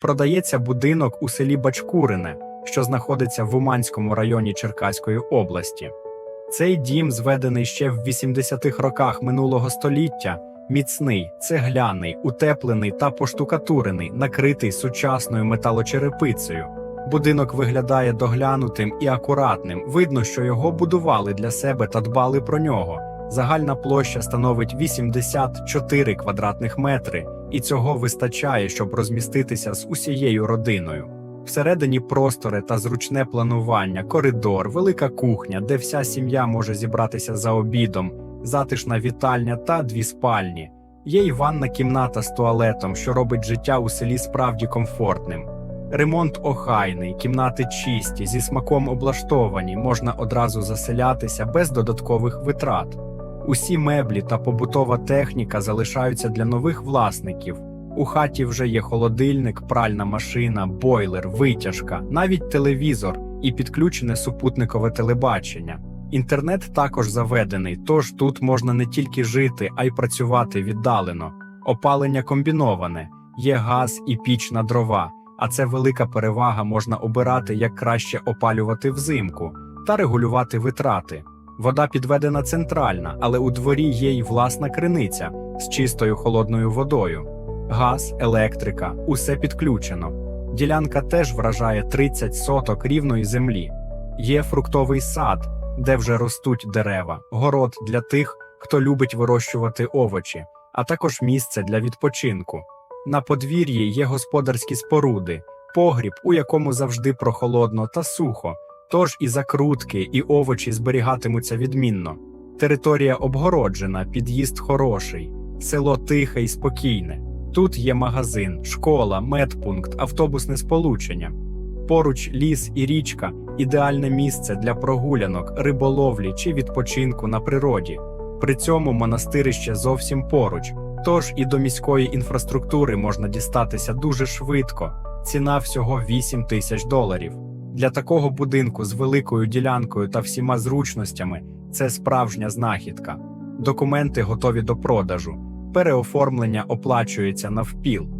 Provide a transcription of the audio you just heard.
Продається будинок у селі Бачкурине, що знаходиться в Уманському районі Черкаської області. Цей дім, зведений ще в 80-х роках минулого століття, міцний, цегляний, утеплений та поштукатурений, накритий сучасною металочерепицею. Будинок виглядає доглянутим і акуратним. Видно, що його будували для себе та дбали про нього. Загальна площа становить 84 квадратних метри, і цього вистачає, щоб розміститися з усією родиною. Всередині простори та зручне планування, коридор, велика кухня, де вся сім'я може зібратися за обідом, затишна вітальня та дві спальні. Є й ванна кімната з туалетом, що робить життя у селі справді комфортним. Ремонт охайний, кімнати чисті, зі смаком облаштовані, можна одразу заселятися без додаткових витрат. Усі меблі та побутова техніка залишаються для нових власників. У хаті вже є холодильник, пральна машина, бойлер, витяжка, навіть телевізор і підключене супутникове телебачення. Інтернет також заведений, тож тут можна не тільки жити, а й працювати віддалено. Опалення комбіноване, є газ і піч на дрова, а це велика перевага можна обирати, як краще опалювати взимку та регулювати витрати. Вода підведена центральна, але у дворі є й власна криниця з чистою холодною водою. Газ, електрика, усе підключено. Ділянка теж вражає 30 соток рівної землі. Є фруктовий сад, де вже ростуть дерева, город для тих, хто любить вирощувати овочі, а також місце для відпочинку. На подвір'ї є господарські споруди, погріб, у якому завжди прохолодно та сухо, тож і закрутки, і овочі зберігатимуться відмінно. Територія обгороджена, під'їзд хороший, село тихе і спокійне. Тут є магазин, школа, медпункт, автобусне сполучення. Поруч ліс і річка ідеальне місце для прогулянок, риболовлі чи відпочинку на природі. При цьому монастирище зовсім поруч, тож і до міської інфраструктури можна дістатися дуже швидко. Ціна всього 8 тисяч доларів. Для такого будинку з великою ділянкою та всіма зручностями це справжня знахідка. Документи готові до продажу. Переоформлення оплачується навпіл.